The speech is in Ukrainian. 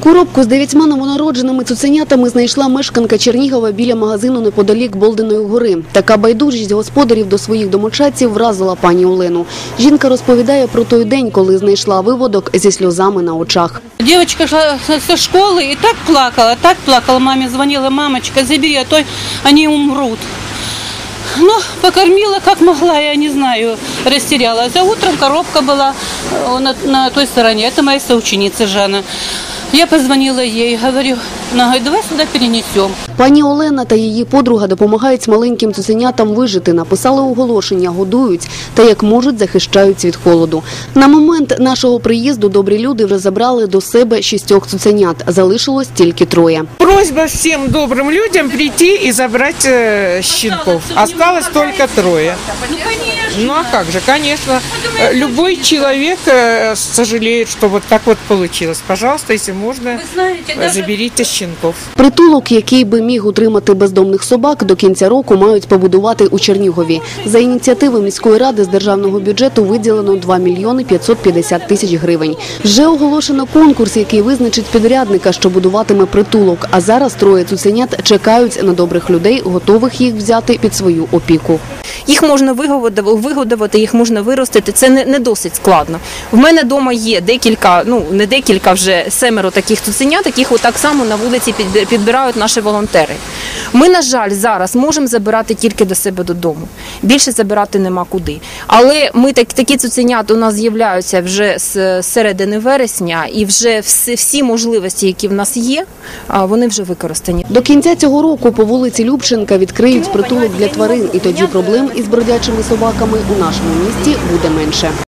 Коробку з дев'ятьма новонародженими цуценятами знайшла мешканка Чернігова біля магазину неподалік Болденої гори. Така байдужість господарів до своїх домочадців вразила пані Олену. Жінка розповідає про той день, коли знайшла виводок зі сльозами на очах. Девочка шла со- со школы и так плакала, так плакала. Маме звонила, мамочка, забери, а то они умрут. Ну, покормила как могла, я не знаю, растерялась. А утром коробка была э, на, на той стороне. Это моя соученица Жанна. Я позвонила їй, говорю, говорит, давай сюди перенесемо. Пані Олена та її подруга допомагають маленьким цуценятам вижити. Написали оголошення, годують та як можуть захищають від холоду. На момент нашого приїзду добрі люди вже забрали до себе шістьох цуценят. Залишилось тільки троє Просьба всем добрым людям прийти и забрать э, щенков. Осталось только трое. Ну, конечно. Ну а как же, конечно, э, любой человек э, сожалеет, что вот так вот получилось. Пожалуйста, если можно, Вы знаете, э, даже заберите щенков. Притулок, який би міг утримати бездомних собак, до кінця року мають побудувати у Чернігові. За ініціативи міської ради з державного бюджету виділено 2 мільйони 550 тисяч гривень. Вже оголошено конкурс, який визначить підрядника, що будуватиме притулок. А зараз троє цуценят чекають на добрих людей, готових їх взяти під свою опіку. Їх можна вигодувати, їх можна виростити. Це не, не досить складно. В мене вдома є декілька, ну не декілька вже семеро таких цуценят, яких отак само на вулиці підбирають наші волонтери. Ми, на жаль, зараз можемо забирати тільки до себе додому. Більше забирати нема куди. Але ми так, такі цуценята у нас з'являються вже з середини вересня, і вже всі, всі можливості, які в нас є, вони вже використані. До кінця цього року по вулиці Любченка відкриють притулок для тварин, і тоді проблем із бродячими собаками у нашому місті буде менше.